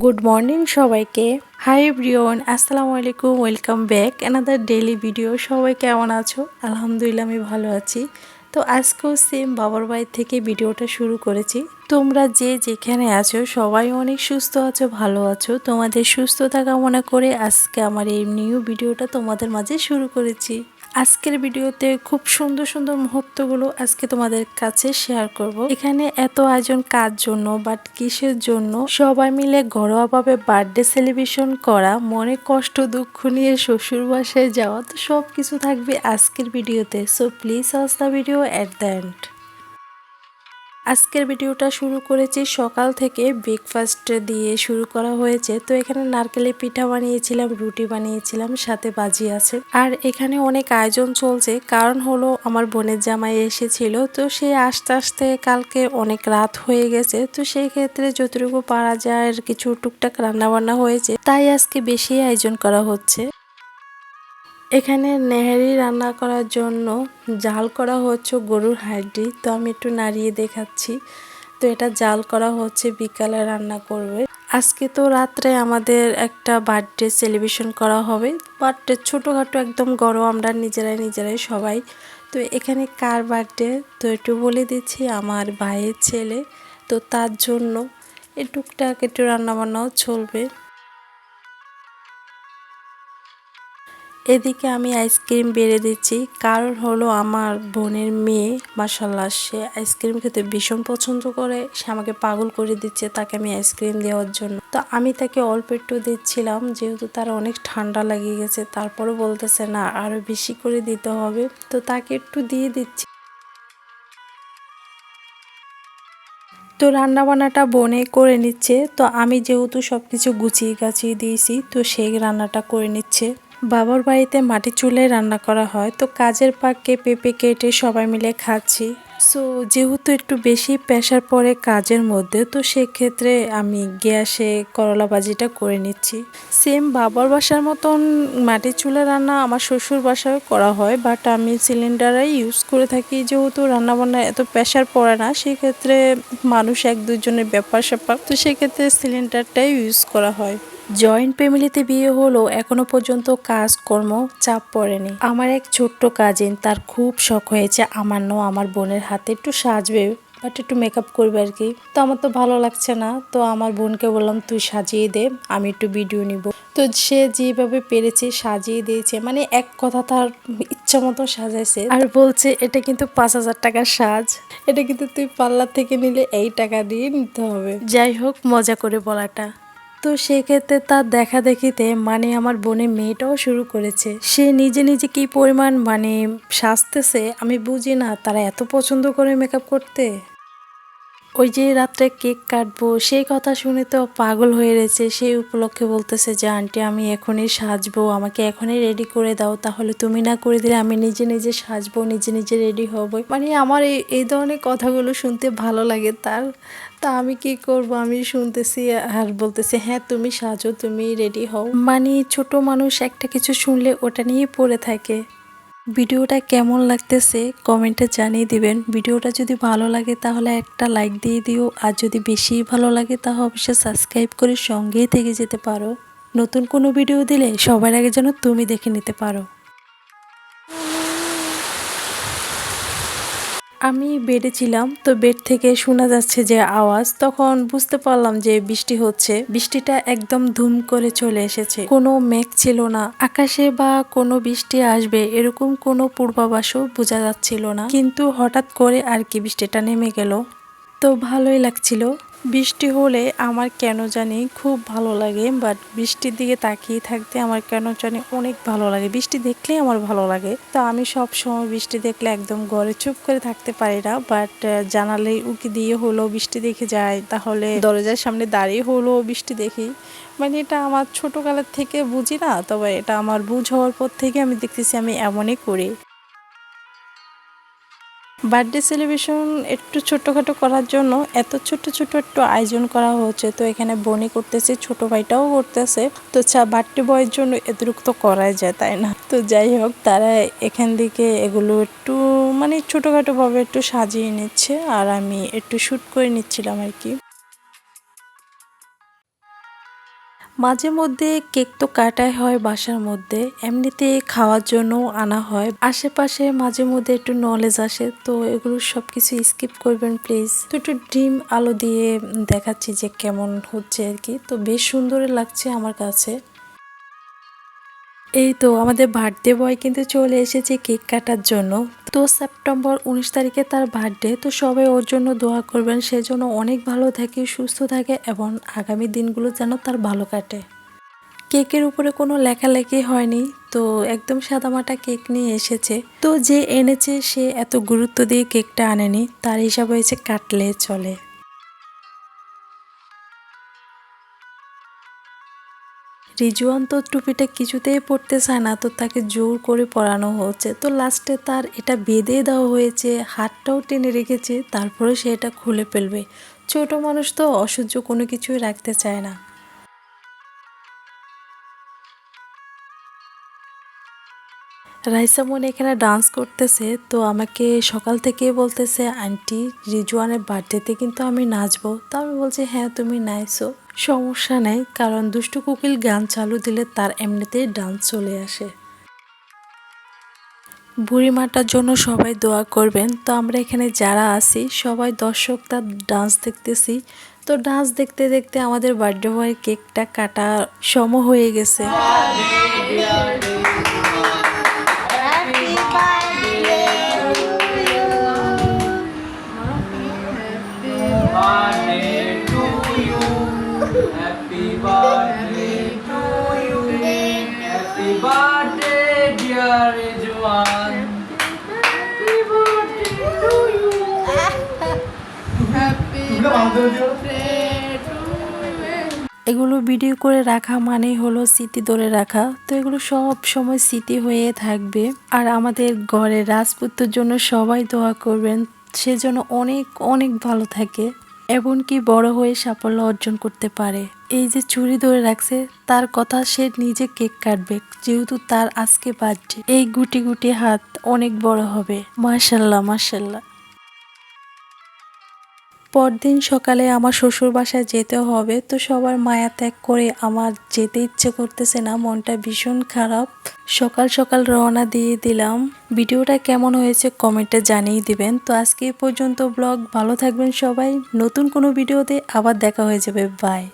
Good morning সবাইকে। Hi ব্রিয়ন আসসালামু আলাইকুম welcome back another daily video সবাই কেমন আছো? আলহামদুলিল্লাহ, আমি ভালো আছি। তো আজকেও সেম বাবার বাড়ি থেকে ভিডিওটা শুরু করেছি। তোমরা যে যেখানে আছো, সবাই অনেক সুস্থ আছো, ভালো আছো। তোমাদের সুস্থতা কামনা করে আজকে আমার এই নিউ ভিডিওটা তোমাদের মাঝে শুরু করেছি। আজকের ভিডিওতে খুব সুন্দর সুন্দর মুহূর্তগুলো আজকে তোমাদের কাছে শেয়ার করব। এখানে এত আয়োজন কার জন্য বাট কিসের জন্য? সবাই মিলে ঘরোয়াভাবে বার্থডে সেলিব্রেশন করা, মনে কষ্ট দুঃখ নিয়ে শ্বশুর বাসায় যাওয়া, তো সব কিছু থাকবে আজকের ভিডিওতে। So please us the video at the end আজকের ভিডিওটা শুরু করেছি সকাল থেকে ব্রেকফাস্ট দিয়ে শুরু করা হয়েছে। তো এখানে নারকেলের পিঠা বানিয়েছিলাম, রুটি বানিয়েছিলাম, সাথে বাজি আছে। আর এখানে অনেক আয়োজন চলছে। কারণ হলো আমার বোনের জামাই এসেছিল। তো সে আস্তে আস্তে কালকে অনেক রাত হয়ে গেছে। তো সেই ক্ষেত্রে যতটুকু পারা যায় কিছু টুকটাক রান্নাবান্না হয়েছে, তাই আজকে বেশি আয়োজন করা হচ্ছে। এখানে নেহারি রান্না করার জন্য জাল করা হচ্ছে গরুর হাড্ডি তো আমি একটু নাড়িয়ে দেখাচ্ছি। তো এটা জাল করা হচ্ছে, বিকালে রান্না করবে। আজকে তো রাত্রে আমাদের একটা বার্থডে সেলিব্রেশন করা হবে। বার্থডে ছোটোখাটো একদম গরম, আমরা নিজেরাই নিজেরাই সবাই। তো এখানে কার বার্থডে? তো একটু বলে দিচ্ছি, আমার ভাইয়ের ছেলে। তো তার জন্য এ টুকটাক একটু রান্নাবান্নাও চলবে। এদিকে আমি আইসক্রিম বেড়ে দিচ্ছি। কারণ হলো আমার বোনের মেয়ে মাসাল্লাহ সে আইসক্রিম খেতে ভীষণ পছন্দ করে। সে আমাকে পাগল করে দিচ্ছে তাকে আমি আইসক্রিম দেওয়ার জন্য। তো আমি তাকে অল্প একটু দিচ্ছিলাম, যেহেতু তার অনেক ঠান্ডা লাগিয়ে গেছে। তারপরে বলতেছে, না আরও বেশি করে দিতে হবে। তো তাকে একটু দিয়ে দিচ্ছি। তো রান্নাবান্নাটা বনে করে নিচ্ছে। তো আমি যেহেতু সব কিছু গুছিয়ে গাছিয়ে দিয়েছি, তো সেই রান্নাটা করে নিচ্ছে। বাবার বাড়িতে মাটি চুলায় রান্না করা হয়, তো কাজের পাককে পেঁপে কেটে সবাই মিলে খাচ্ছি। সো যেহেতু একটু বেশি প্রেশার পড়ে কাজের মধ্যে, তো সেক্ষেত্রে আমি গ্যাসে করলা ভাজিটা করে নিচ্ছি। সেম বাবার বাসার মতন মাটির চুলা রান্না আমার শ্বশুর বাসায় করা হয় বাট আমি সিলিন্ডারাই ইউজ করে থাকি, যেহেতু রান্নাবান্না এত প্রেশার পড়ে না, সেক্ষেত্রে মানুষ এক দুজনের ব্যাপার স্যাপার তো সেক্ষেত্রে সিলিন্ডারটাই ইউজ করা হয়। জয়েন্ট ফ্যামিলিতে বিয়ে হলেও এখনও পর্যন্ত কাজকর্ম চাপ পড়েনি। আমার এক ছোট্ট কাজিন তার খুব শখ হয়েছে আমার নো আমার বোনের হাতে একটু সাজবে বাট একটু মেকআপ করবে আর কি। তো আমার তো ভালো লাগছে না, তো আমার বোনকে বললাম, তুই সাজিয়ে দে, আমি একটু ভিডিও নিব। তো সে যেভাবে পেরেছে, সাজিয়ে দিয়েছে মানে এক কথা তার ইচ্ছা মতো সাজাইছে। আর বলছে, এটা কিন্তু পাঁচ হাজার টাকার সাজ, এটা কিন্তু তুই পার্লার থেকে নিলে এই টাকা দিয়ে নিতে হবে। যাই হোক, মজা করে বলাটা। তো সেক্ষেত্রে তার দেখা দেখিতে মানে আমার বোনের মেয়েটাও শুরু করেছে। সে নিজে নিজে কি পরিমাণ মানে সাজতেছে আমি বুঝি না। তারা এত পছন্দ করে মেকআপ করতে? ওই যে রাত্রে কেক কাটবো, সেই কথা শুনে তো পাগল হয়ে রয়েছে। সেই উপলক্ষে বলতেছে যে, আন্টি, আমি এখনই সাজবো, আমাকে এখনই রেডি করে দাও, তাহলে তুমি না করে দিলে আমি নিজে নিজে সাজবো, নিজে নিজে রেডি হব। মানে আমার এই এই ধরনের কথাগুলো শুনতে ভালো লাগে। তার, তা আমি কি করব? আমি শুনতেছি আর বলতেছি হ্যাঁ তুমি সাজো, তুমি রেডি হও। মানে ছোট মানুষ একটা কিছু শুনলে ওটা নিয়েই পড়ে থাকে। ভিডিওটা কেমন লাগতেছে কমেন্টে জানিয়ে দিবেন। ভিডিওটা যদি ভালো লাগে তাহলে একটা লাইক দিয়ে দিও। আর যদি বেশি ভালো লাগে তাহলে অবশ্যই সাবস্ক্রাইব করে সঙ্গেই থেকে যেতে পারো। নতুন কোনো ভিডিও দিলে সবার আগে যেন তুমি দেখে নিতে পারো। আমি বেডে ছিলাম তো বেড থেকে শোনা যাচ্ছে যে আওয়াজ। তখন বুঝতে পারলাম যে বৃষ্টি হচ্ছে। বৃষ্টিটা একদম ধুম করে চলে এসেছে। কোনো মেঘ ছিল না। আকাশে বা কোনো বৃষ্টি আসবে এরকম কোনো পূর্বাভাসও বোঝা যাচ্ছিল না। কিন্তু হঠাৎ করে আর কি বৃষ্টিটা নেমে গেল। তো ভালোই লাগছিল। বৃষ্টি হলে আমার কেন জানি খুব ভালো লাগে বাট বৃষ্টির দিকে তাকিয়ে থাকতে আমার কেন জানি অনেক ভালো লাগে। বৃষ্টি দেখলেই আমার ভালো লাগে। তো আমি সব সময় বৃষ্টি দেখলে একদম ঘরে চুপ করে থাকতে পারি না বাট জানালে উকি দিয়ে হলো বৃষ্টি দেখে যায় তাহলে দরজার সামনে দাঁড়িয়ে হলো বৃষ্টি দেখি। মানে এটা আমার ছোটোকালের থেকে বুঝি না, তবে এটা আমার বুঝ হওয়ার পর থেকে আমি দেখতেছি আমি এমনই করি। বার্থডে সেলিব্রেশন একটু ছোটোখাটো করার জন্য এত ছোট ছোট একটু আয়োজন করা হয়েছে তো এখানে বনি করতেছে, ছোট ভাইটাও করতেছে। তো চা বার্থডে বয়ের জন্য এতটুকু তো করাই যায়, তাই না? তো যাই হোক, তারা এখান থেকে এগুলো একটু মানে ছোটোখাটোভাবে একটু সাজিয়ে নিচ্ছে। আর আমি একটু শ্যুট করে নিচ্ছিলাম আর কি। মাঝে মধ্যে কেক তো কাটাই হয় বাসার মধ্যে, এমনিতে খাওয়ার জন্য আনা হয়। আশেপাশে মাঝে মধ্যে একটু নলেজ আসে, তো এগুলো সব কিছু স্কিপ করবেন প্লিজ তো একটু ডিম আলো দিয়ে দেখাচ্ছি যে কেমন হচ্ছে আর কি। তো বেশ সুন্দর লাগছে আমার কাছে। এই তো আমাদের বার্থডে বয় কিন্তু চলে এসেছে কেক কাটার জন্য। তো সেপ্টেম্বর উনিশ তারিখে তার বার্থডে তো সবাই ওর জন্য দোয়া করবেন সেজন্য অনেক ভালো থাকে, সুস্থ থাকে এবং আগামী দিনগুলো যেন তার ভালো কাটে। কেকের উপরে কোনো লেখালেখি হয়নি, তো একদম সাদামাটা কেক নিয়ে এসেছে। তো যে এনেছে, সে এত গুরুত্ব দিয়ে কেকটা আনেনি, তার হিসাব হয়েছে কাটলে চলে। রিজুয়ান তো টুপিটা কিছুতেই পড়তে চায় না, তো তাকে জোর করে পরানো হচ্ছে। তো লাস্টে তার এটা বেঁধে দেওয়া হয়েছে, হাতটাও টেনে রেখেছে, তারপরে সে এটা খুলে ফেলবে। ছোট মানুষ তো অসহ্য কোনো কিছুই রাখতে চায় না। রাইসা মনে এখানে ডান্স করতেছে, তো আমাকে সকাল থেকে বলতেছে, আন্টি, রিজওয়ানের বার্থডেতে কিন্তু আমি নাচবো। তো আমি বলছি হ্যাঁ তুমি নাইছো সমস্যা নেই, কারণ দুষ্টু কুকিল গান চালু দিলে তার এমনিতেই ডান্স চলে আসে। বুড়িমাটার জন্য সবাই দোয়া করবেন। তো আমরা এখানে যারা আছি, সবাই দর্শক তার ডান্স দেখতেছি। তো ডান্স দেখতে দেখতে আমাদের বার্থডে বয়ের কেকটা কাটা সম হয়ে গেছে। এগুলো ভিডিও করে রাখা মানে হলো স্মৃতি ধরে রাখা। তো এগুলো সব সময় স্মৃতি হয়ে থাকবে। আর আমাদের ঘরে রাজপুত্রের জন্য সবাই দোয়া করবেন। সেজন্য অনেক অনেক ভালো থাকে। এমনকি বড় হয়ে সাফল্য অর্জন করতে পারে। এই যে চুরি ধরে রাখছে, তার কথা সে নিজে কেক কাটবে, যেহেতু তার আজকে বার্থডে। এই গুটি গুটি হাত অনেক বড় হবে। মার্শাল্লাহ মার্শাল্লাহ পরদিন সকালে আমার শ্বশুর বাসায় যেতে হবে, তো সবার মায়া ত্যাগ করে আমার যেতে ইচ্ছে করতেছে না, মনটা ভীষণ খারাপ। সকাল সকাল রওনা দিয়ে দিলাম। ভিডিওটা কেমন হয়েছে কমেন্টে জানিয়ে দিবেন। তো আজকে পর্যন্ত ব্লগ, ভালো থাকবেন সবাই। নতুন কোনো ভিডিওতে আবার দেখা হয়ে যাবে। বাই।